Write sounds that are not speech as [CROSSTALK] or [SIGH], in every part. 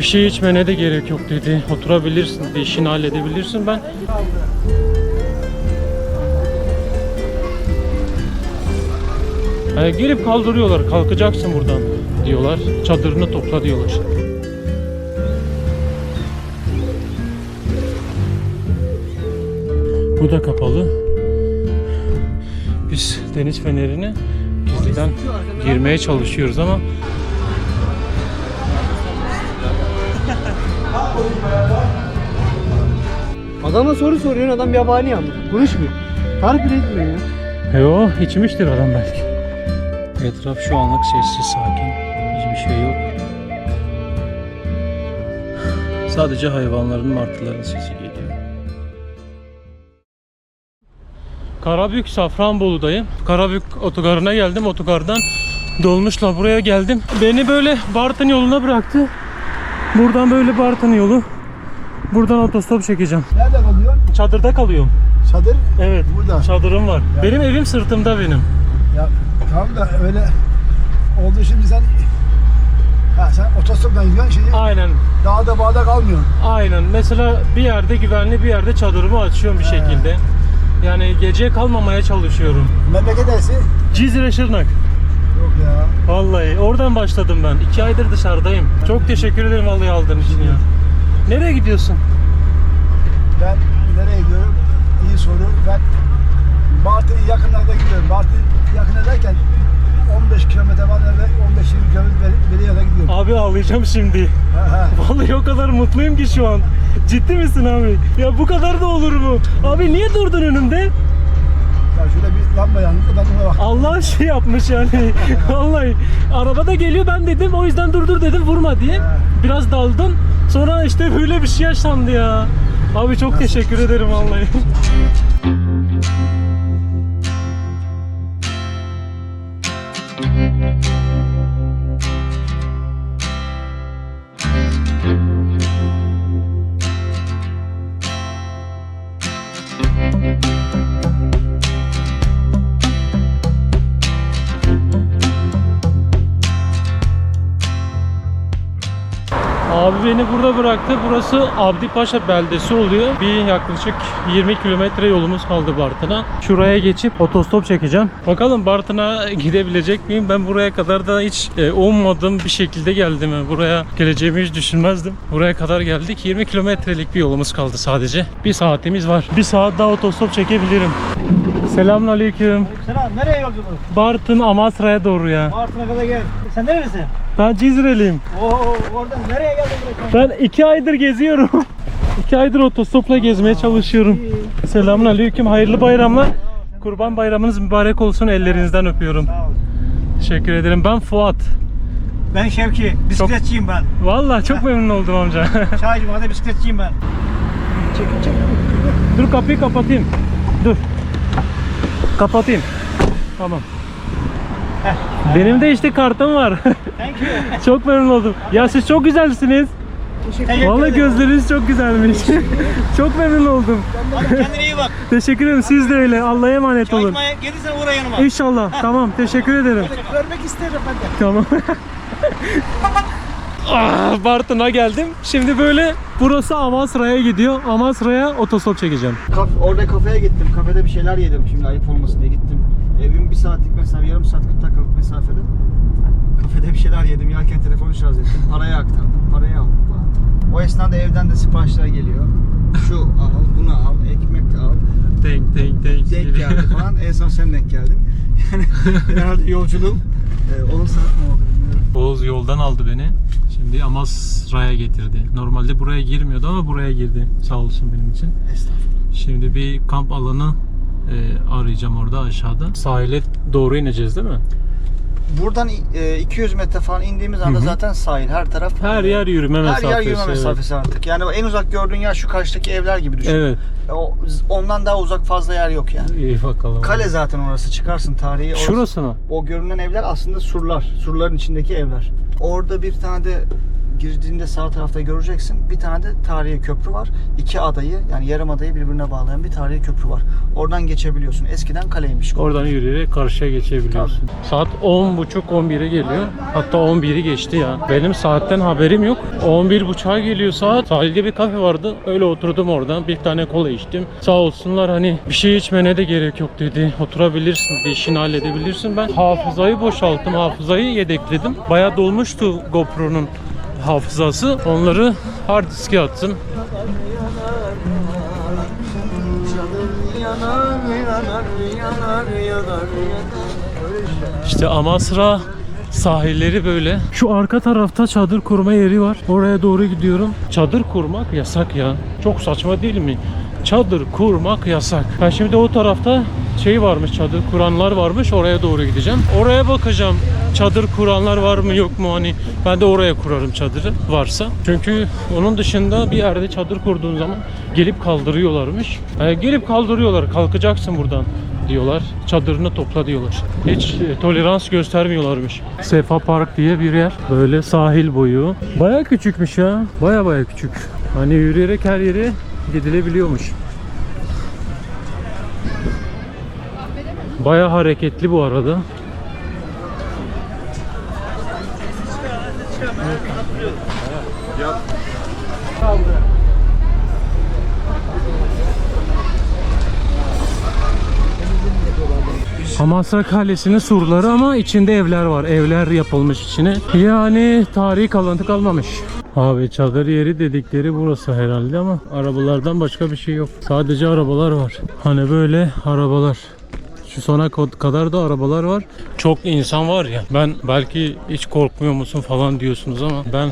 Bir şey içmene de gerek yok dedi. Oturabilirsin dedi. işini halledebilirsin. Ben Yani gelip kaldırıyorlar. Kalkacaksın buradan diyorlar. Çadırını topla diyorlar. Bu da kapalı. Biz deniz fenerini gizliden girmeye çalışıyoruz ama Adama soru soruyorsun adam yabani ama konuşmuyor. Tarif bile etmiyor ya. Yo içmiştir adam belki. Etraf şu anlık sessiz sakin. Hiçbir şey yok. Sadece hayvanların martıların sesi geliyor. Karabük Safranbolu'dayım. Karabük otogarına geldim. Otogardan dolmuşla buraya geldim. Beni böyle Bartın yoluna bıraktı. Buradan böyle Bartın yolu. Buradan otostop çekeceğim. Nerede kalıyorsun? Çadırda kalıyorum. Çadır Evet. burada. Çadırım var. Benim evim sırtımda benim. Ya tamam da öyle oldu şimdi sen Ha sen otostopla gidiyorsun şimdi Aynen. dağda bağda kalmıyorsun. Aynen. Mesela bir yerde güvenli bir yerde çadırımı açıyorum bir şekilde. Yani geceye kalmamaya çalışıyorum. Memleket neresi? Cizre Şırnak. Yok ya. Vallahi oradan başladım ben. İki aydır dışarıdayım. Çok teşekkür ederim vallahi aldığın için ya. Nereye gidiyorsun? Ben nereye gidiyorum? İyi soru. Ben Bartın yakınlarda gidiyorum. Bartın yakın derken 15 kilometre var ve 15-20 kilometre beri yana gidiyorum. Abi ağlayacağım şimdi. [LAUGHS] Vallahi o kadar mutluyum ki şu an. Ciddi misin abi? Ya bu kadar da olur mu? Abi niye durdun önümde? Ya şöyle bir lamba yandı da ben ona bak. Allah [LAUGHS] şey yapmış yani. [LAUGHS] Vallahi arabada geliyor ben dedim o yüzden durdur dedim vurma diye. Biraz daldım. Sonra işte böyle bir şey yaşandı ya. Abi çok teşekkür ederim vallahi. Beni burada bıraktı. Burası Abdipaşa beldesi oluyor. Bir yaklaşık 20 kilometre yolumuz kaldı Bartın'a. Şuraya geçip otostop çekeceğim. Bakalım Bartın'a gidebilecek miyim? Ben buraya kadar da hiç e, ummadığım bir şekilde geldim. Buraya geleceğimi hiç düşünmezdim. Buraya kadar geldik. 20 kilometrelik bir yolumuz kaldı sadece. Bir saatimiz var. Bir saat daha otostop çekebilirim. Selamünaleyküm. Selam, nereye yolculuk? Bartın Amasra'ya doğru ya. Bartın'a kadar gel. Sen nerelisin? Ben Cizreliyim. Oo, oradan nereye geldin buraya? Ben iki aydır geziyorum. iki aydır otostopla gezmeye çalışıyorum. Selamun aleyküm. Hayırlı bayramlar. Kurban bayramınız mübarek olsun. Ellerinizden öpüyorum. Sağ ol. Teşekkür ederim. Ben Fuat. Ben Şevki, bisikletçiyim ben. Vallahi çok memnun oldum amca. [LAUGHS] Çaycım, hadi bisikletçiyim ben. Çek, çek. Dur kapıyı kapatayım. Dur. Kapatayım. Tamam. Benim de işte kartım var. Thank you. [LAUGHS] çok memnun oldum. Ya siz çok güzelsiniz. Teşekkür Vallahi ederim. gözleriniz çok güzelmiş. [LAUGHS] çok memnun oldum. Hadi kendine iyi bak. Teşekkür ederim. Siz de öyle. Allah'a emanet olun. Çaycımaya gelirsen uğra yanıma. İnşallah. Tamam. Teşekkür ederim. Görmek isterim ben de. Tamam. [LAUGHS] ah, Bartın'a geldim. Şimdi böyle burası Amasra'ya gidiyor. Amasra'ya otostop çekeceğim. Kaf, orada kafeye gittim. Kafede bir şeyler yedim. Şimdi ayıp olmasın diye gittim. Evim bir saatlik mesafe, yarım saat 40 dakikalık mesafede. Kafede bir şeyler yedim. Yerken telefonu şarj ettim. Parayı aktardım. Parayı aldım falan. O esnada evden de siparişler geliyor. Şu al, bunu al, ekmek al. Denk denk denk. Denk geldi falan. En son sen denk geldin. [LAUGHS] Yani herhalde yolculuğum e, 10 saat mi oldu Oğuz yoldan aldı beni. Şimdi Amasra'ya getirdi. Normalde buraya girmiyordu ama buraya girdi. Sağ olsun benim için. Estağfurullah. Şimdi bir kamp alanı e, arayacağım orada aşağıda. Sahile doğru ineceğiz değil mi? Buradan e, 200 metre falan indiğimiz anda Hı hı. zaten sahil. Her taraf Her yer yürüme Her mesafesi. yer yürüme evet. mesafesi artık. Yani en uzak gördüğün yer şu karşıdaki evler gibi düşün. Evet. O, ondan daha uzak fazla yer yok yani. İyi bakalım. Kale zaten orası. Çıkarsın tarihi. Orası, Şurası mı? O görünen evler aslında surlar. Surların içindeki evler. Orada bir tane de girdiğinde sağ tarafta göreceksin. Bir tane de tarihi köprü var. İki adayı yani yarım adayı birbirine bağlayan bir tarihi köprü var. Oradan geçebiliyorsun. Eskiden kaleymiş. Oradan yürüyerek karşıya geçebiliyorsun. Saat 10.30-11'e geliyor. Hatta 11'i geçti ya. Benim saatten haberim yok. 11.30'a geliyor saat. Sahilde bir kafe vardı. Öyle oturdum oradan. Bir tane kola içtim. Sağ olsunlar hani bir şey içmene de gerek yok dedi. Oturabilirsin dedi. işini halledebilirsin. Ben hafızayı boşalttım. Hafızayı yedekledim. Bayağı dolmuştu GoPro'nun hafızası. Onları hard diske attım. İşte Amasra sahilleri böyle. Şu arka tarafta çadır kurma yeri var. Oraya doğru gidiyorum. Çadır kurmak yasak ya. Çok saçma değil mi? Çadır kurmak yasak. Ben şimdi o tarafta şey varmış çadır kuranlar varmış oraya doğru gideceğim. Oraya bakacağım çadır kuranlar var mı yok mu hani ben de oraya kurarım çadırı varsa. Çünkü onun dışında bir yerde çadır kurduğun zaman gelip kaldırıyorlarmış. Ee, gelip kaldırıyorlar kalkacaksın buradan diyorlar. Çadırını topla diyorlar. Hiç e, tolerans göstermiyorlarmış. Sefa Park diye bir yer. Böyle sahil boyu. Baya küçükmüş ya. Baya baya küçük. Hani yürüyerek her yere gidilebiliyormuş. Baya hareketli bu arada. Amasra Kalesi'nin surları ama içinde evler var. Evler yapılmış içine. Yani tarihi kalıntı kalmamış. Abi çadır yeri dedikleri burası herhalde ama arabalardan başka bir şey yok. Sadece arabalar var. Hani böyle arabalar. Şu sona kadar da arabalar var. Çok insan var ya. Ben belki hiç korkmuyor musun falan diyorsunuz ama ben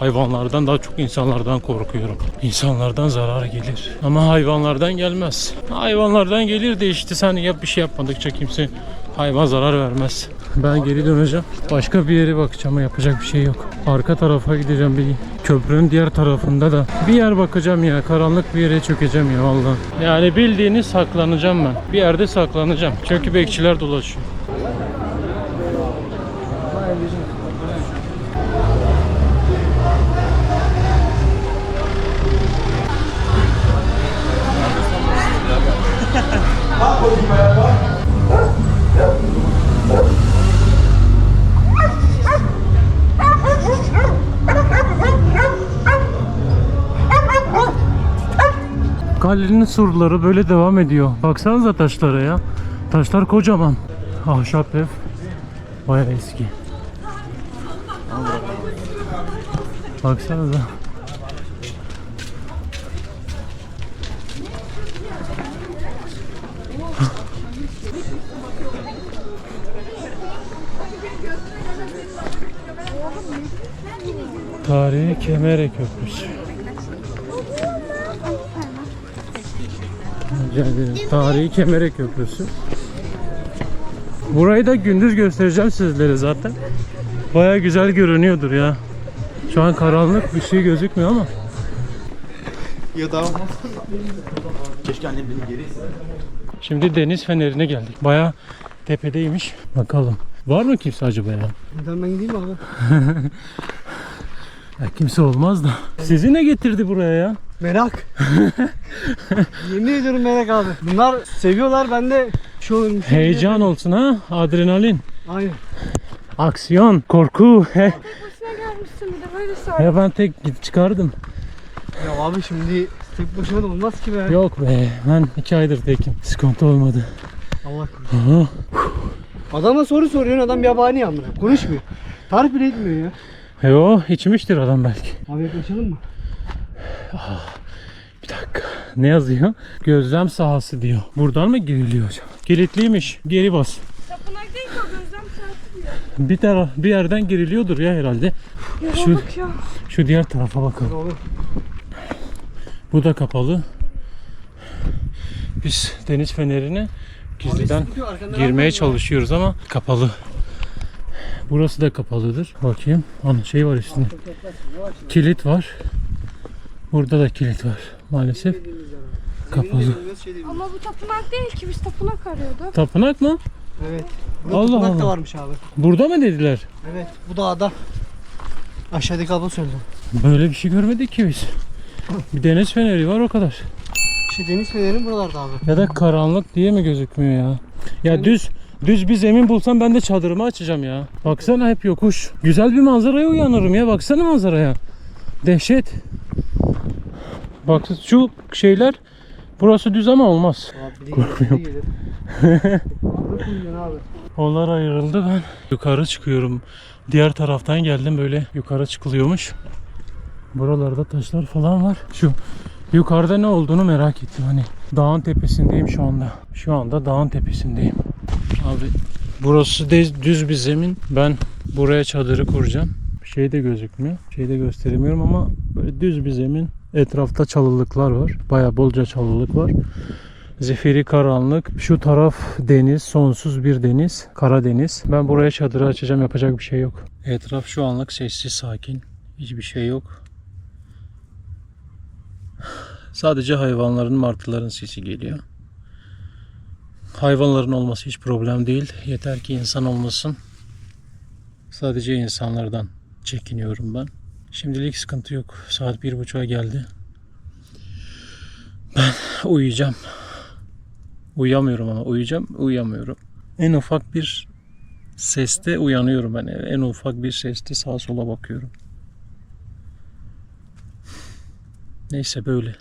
hayvanlardan daha çok insanlardan korkuyorum. İnsanlardan zarar gelir. Ama hayvanlardan gelmez. Hayvanlardan gelir de işte sen yap bir şey yapmadıkça kimse hayvan zarar vermez. Ben geri döneceğim. Başka bir yere bakacağım ama yapacak bir şey yok. Arka tarafa gideceğim bir köprünün diğer tarafında da bir yer bakacağım ya. Karanlık bir yere çökeceğim ya vallahi. Yani bildiğiniz saklanacağım ben. Bir yerde saklanacağım. Çünkü bekçiler dolaşıyor. Kalenin surları böyle devam ediyor. Baksanıza taşlara ya. Taşlar kocaman. Ahşap ev. Baya eski. Baksanıza. Tarihi Kemere Köprüsü. Tarihi Kemere Köprüsü. Burayı da gündüz göstereceğim sizlere zaten. Baya güzel görünüyordur ya. Şu an karanlık bir şey gözükmüyor ama. Ya da Keşke annem beni geri Şimdi deniz fenerine geldik. Baya tepedeymiş. Bakalım. Var mı kimse acaba ya? Neden ben gideyim abi? [LAUGHS] ya kimse olmaz da. Sizi ne getirdi buraya ya? Merak. [LAUGHS] Yemin ediyorum merak abi. Bunlar seviyorlar ben de şu olurmuş. Heyecan olsun ha. Adrenalin. Aynen. Aksiyon. Korku. He. Başına gelmişsin bir de böyle söyle. Ya ben tek git çıkardım. Ya abi şimdi tek başıma da olmaz ki be. Yok be. Ben iki aydır tekim. Sıkıntı olmadı. Allah korusun. Adama soru soruyorsun adam yabani amına. Konuşmuyor. Tarif bile etmiyor ya. Yo içmiştir adam belki. Abi yaklaşalım mı? Bir dakika. Ne yazıyor? Gözlem sahası diyor. Buradan mı giriliyor acaba? Kilitliymiş. Geri bas. Tapınak değil ki o gözlem saati diyor. Bir taraf bir yerden giriliyordur ya herhalde. Ya Şu- bak ya. Şu diğer tarafa bakalım. Olur. Bu da kapalı. Biz deniz fenerine gizliden girmeye çalışıyoruz ama kapalı. Burası da kapalıdır. Bakayım. Ana şey var üstünde. Kilit var. Burada da kilit var. Maalesef kapalı. Ama bu tapınak değil ki biz tapınak arıyorduk. Tapınak mı? Evet. Burada Allah Allah Allah. da varmış abi. Burada mı dediler? Evet. Bu dağda. Aşağıdaki abla söyledi. Böyle bir şey görmedik ki biz. Bir deniz feneri var o kadar. İşte deniz feneri buralarda abi. Ya da karanlık diye mi gözükmüyor ya? Ya düz düz bir zemin bulsam ben de çadırımı açacağım ya. Baksana hep yokuş. Güzel bir manzaraya uyanırım ya. Baksana manzaraya. Dehşet. Bak şu şeyler burası düz ama olmaz. Abi abi. Onlar ayrıldı ben yukarı çıkıyorum. Diğer taraftan geldim böyle yukarı çıkılıyormuş. Buralarda taşlar falan var. Şu yukarıda ne olduğunu merak ettim hani. Dağın tepesindeyim şu anda. Şu anda dağın tepesindeyim. Abi burası de- düz bir zemin. Ben buraya çadırı kuracağım. Şey de gözükmüyor. Şey de gösteremiyorum ama böyle düz bir zemin. Etrafta çalılıklar var. Baya bolca çalılık var. Zifiri karanlık. Şu taraf deniz, sonsuz bir deniz. Karadeniz. Ben buraya çadırı açacağım. Yapacak bir şey yok. Etraf şu anlık sessiz, sakin. Hiçbir şey yok. Sadece hayvanların, martıların sesi geliyor. Hayvanların olması hiç problem değil. Yeter ki insan olmasın. Sadece insanlardan çekiniyorum ben. Şimdilik sıkıntı yok. Saat bir buçuğa geldi. Ben uyuyacağım. Uyuyamıyorum ama uyuyacağım, uyuyamıyorum. En ufak bir seste uyanıyorum ben. En ufak bir seste sağa sola bakıyorum. Neyse böyle.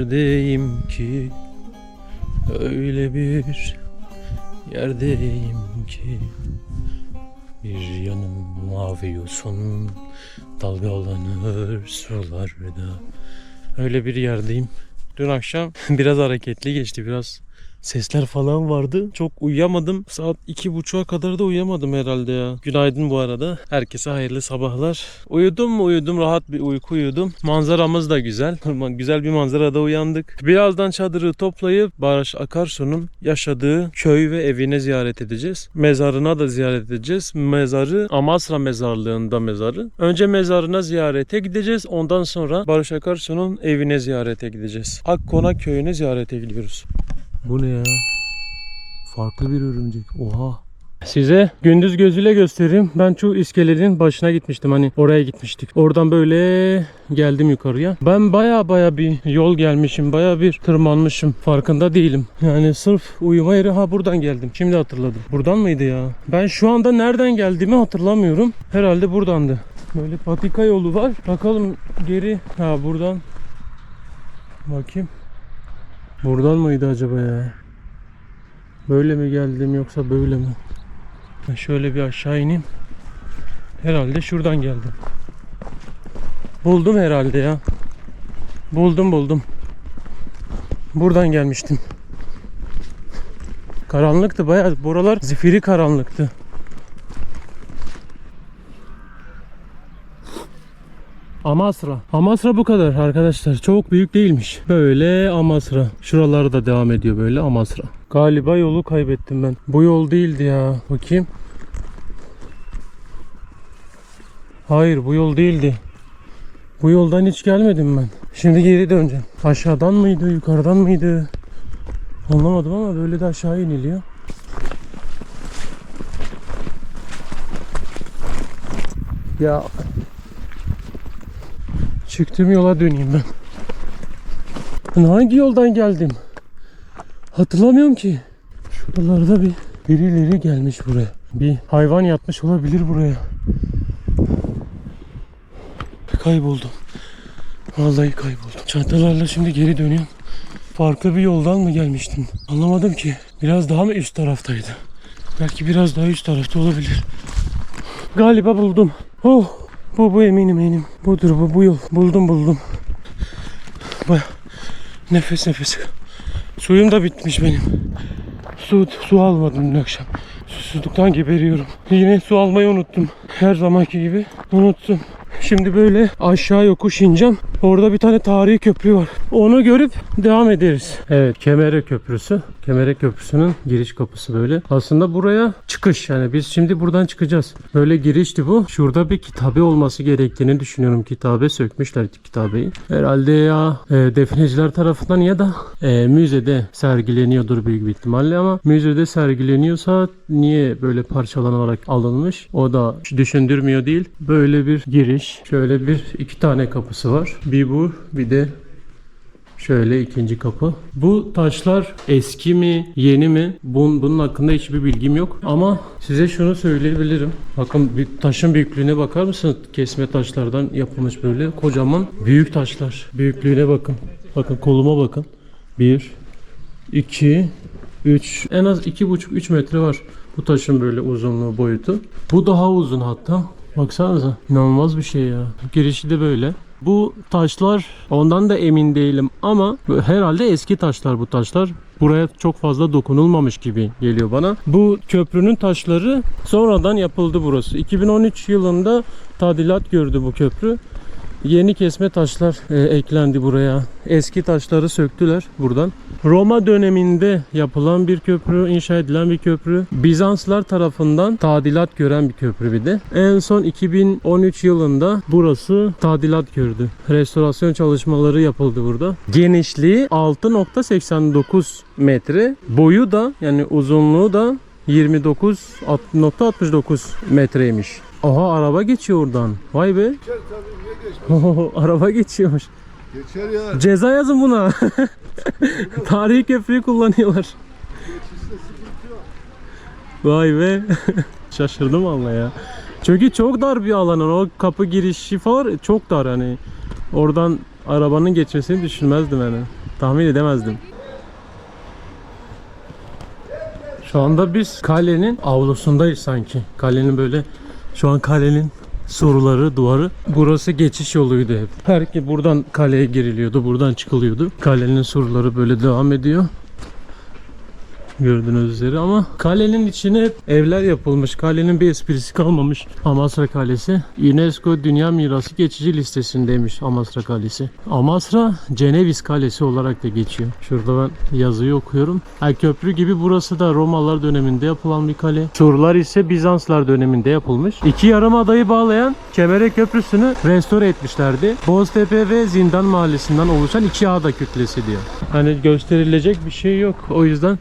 Yerdeyim ki Öyle bir yerdeyim ki. Bir yanım mavi yosun Dalgalanır sularda. Öyle bir yerdeyim. Dün akşam [LAUGHS] biraz hareketli geçti biraz Sesler falan vardı. Çok uyuyamadım. Saat iki buçuğa kadar da uyuyamadım herhalde ya. Günaydın bu arada. Herkese hayırlı sabahlar. Uyudum mu uyudum. Rahat bir uyku uyudum. Manzaramız da güzel. [LAUGHS] güzel bir manzarada uyandık. Birazdan çadırı toplayıp Barış Akarsu'nun yaşadığı köy ve evine ziyaret edeceğiz. Mezarına da ziyaret edeceğiz. Mezarı Amasra mezarlığında mezarı. Önce mezarına ziyarete gideceğiz. Ondan sonra Barış Akarsu'nun evine ziyarete gideceğiz. Akkonak köyüne ziyarete gidiyoruz. Bu ne ya? Farklı bir örümcek. Oha. Size gündüz gözüyle göstereyim. Ben şu iskelenin başına gitmiştim. Hani oraya gitmiştik. Oradan böyle geldim yukarıya. Ben baya baya bir yol gelmişim. Baya bir tırmanmışım. Farkında değilim. Yani sırf uyuma yeri ha buradan geldim. Şimdi hatırladım. Buradan mıydı ya? Ben şu anda nereden geldiğimi hatırlamıyorum. Herhalde buradandı. Böyle patika yolu var. Bakalım geri. Ha buradan. Bakayım. Buradan mıydı acaba ya? Böyle mi geldim yoksa böyle mi? Şöyle bir aşağı ineyim. Herhalde şuradan geldim. Buldum herhalde ya. Buldum buldum. Buradan gelmiştim. Karanlıktı bayağı. Buralar zifiri karanlıktı. Amasra. Amasra bu kadar arkadaşlar. Çok büyük değilmiş. Böyle Amasra. Şuralarda da devam ediyor böyle Amasra. Galiba yolu kaybettim ben. Bu yol değildi ya. Bakayım. Hayır bu yol değildi. Bu yoldan hiç gelmedim ben. Şimdi geri döneceğim. Aşağıdan mıydı, yukarıdan mıydı? Anlamadım ama böyle de aşağı iniliyor. Ya Çıktığım yola döneyim ben. Ben hangi yoldan geldim? Hatırlamıyorum ki. Şuralarda bir birileri gelmiş buraya. Bir hayvan yatmış olabilir buraya. Kayboldum. Vallahi kayboldum. Çantalarla şimdi geri dönüyorum. Farklı bir yoldan mı gelmiştim? Anlamadım ki. Biraz daha mı üst taraftaydı? Belki biraz daha üst tarafta olabilir. Galiba buldum. Oh, bu bu eminim eminim. Budur bu bu yol. Buldum buldum. Baya nefes nefes. Suyum da bitmiş benim. Su, su almadım dün akşam. Susuzluktan geberiyorum. Yine su almayı unuttum. Her zamanki gibi unuttum. Şimdi böyle aşağı yokuş ineceğim. Orada bir tane tarihi köprü var. Onu görüp devam ederiz. Evet Kemere Köprüsü. Kemere Köprüsü'nün giriş kapısı böyle. Aslında buraya çıkış yani biz şimdi buradan çıkacağız. Böyle girişti bu. Şurada bir kitabe olması gerektiğini düşünüyorum. Kitabe sökmüşler kitabeyi. Herhalde ya e, defineciler tarafından ya da e, müzede sergileniyordur büyük bir ihtimalle ama müzede sergileniyorsa niye böyle parçalanarak alınmış? O da düşündürmüyor değil. Böyle bir giriş. Şöyle bir iki tane kapısı var. Bir bu bir de Şöyle ikinci kapı. Bu taşlar eski mi, yeni mi? Bunun, bunun hakkında hiçbir bilgim yok. Ama size şunu söyleyebilirim. Bakın bir taşın büyüklüğüne bakar mısınız? Kesme taşlardan yapılmış böyle kocaman büyük taşlar. Büyüklüğüne bakın. Bakın koluma bakın. 1 2 3 en az 2,5-3 metre var. Bu taşın böyle uzunluğu boyutu. Bu daha uzun hatta. Baksanıza. inanılmaz bir şey ya. Girişi de böyle. Bu taşlar ondan da emin değilim ama herhalde eski taşlar bu taşlar. Buraya çok fazla dokunulmamış gibi geliyor bana. Bu köprünün taşları sonradan yapıldı burası. 2013 yılında tadilat gördü bu köprü. Yeni kesme taşlar e, eklendi buraya. Eski taşları söktüler buradan. Roma döneminde yapılan bir köprü, inşa edilen bir köprü. Bizanslar tarafından tadilat gören bir köprü bir de. En son 2013 yılında burası tadilat gördü. Restorasyon çalışmaları yapıldı burada. Genişliği 6.89 metre. Boyu da yani uzunluğu da 29.69 metreymiş. Aha araba geçiyor oradan. Vay be. Geçer tabii niye geçmez? [LAUGHS] araba geçiyormuş. Geçer ya. Ceza yazın buna. [LAUGHS] Tarihi köprüyü kullanıyorlar. Vay be. [LAUGHS] Şaşırdım valla ya. Çünkü çok dar bir alan. O kapı girişi falan çok dar hani. Oradan arabanın geçmesini düşünmezdim yani. Tahmin edemezdim. Şu anda biz kalenin avlusundayız sanki. Kalenin böyle şu an kalenin surları, duvarı. Burası geçiş yoluydu hep. Her buradan kaleye giriliyordu, buradan çıkılıyordu. Kalenin surları böyle devam ediyor. Gördüğünüz üzere ama kalenin içine hep evler yapılmış. Kalenin bir esprisi kalmamış. Amasra Kalesi UNESCO Dünya Mirası geçici listesindeymiş Amasra Kalesi. Amasra Ceneviz Kalesi olarak da geçiyor. Şurada ben yazıyı okuyorum. Ha, köprü gibi burası da Romalılar döneminde yapılan bir kale. Surlar ise Bizanslar döneminde yapılmış. İki yarım adayı bağlayan Kemere Köprüsü'nü restore etmişlerdi. Boztepe ve Zindan Mahallesi'nden oluşan iki ada kütlesi diyor. Hani gösterilecek bir şey yok. O yüzden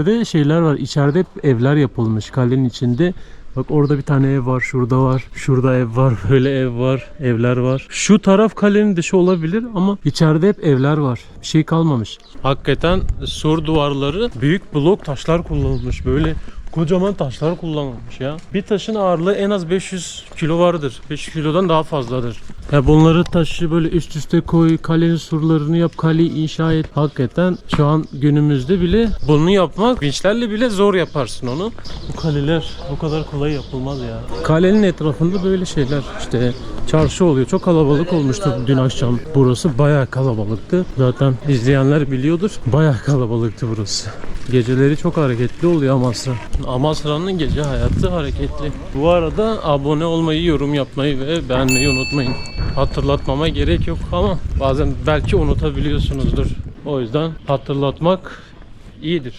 içeride şeyler var. İçeride hep evler yapılmış kalenin içinde. Bak orada bir tane ev var, şurada var, şurada ev var, [LAUGHS] böyle ev var, evler var. Şu taraf kalenin dışı olabilir ama içeride hep evler var. Bir şey kalmamış. Hakikaten sur duvarları büyük blok taşlar kullanılmış. Böyle kocaman taşlar kullanılmış ya. Bir taşın ağırlığı en az 500 kilo vardır. 500 kilodan daha fazladır. Ya bunları taşı böyle üst üste koy, kalenin surlarını yap, kaleyi inşa et. Hakikaten şu an günümüzde bile bunu yapmak vinçlerle bile zor yaparsın onu. Bu kaleler bu kadar kolay yapılmaz ya. Kalenin etrafında böyle şeyler işte çarşı oluyor. Çok kalabalık olmuştu dün akşam. Burası bayağı kalabalıktı. Zaten izleyenler biliyordur. Bayağı kalabalıktı burası. Geceleri çok hareketli oluyor Amasra. Amasra'nın gece hayatı hareketli. Bu arada abone olmayı, yorum yapmayı ve beğenmeyi unutmayın. Hatırlatmama gerek yok ama bazen belki unutabiliyorsunuzdur. O yüzden hatırlatmak iyidir.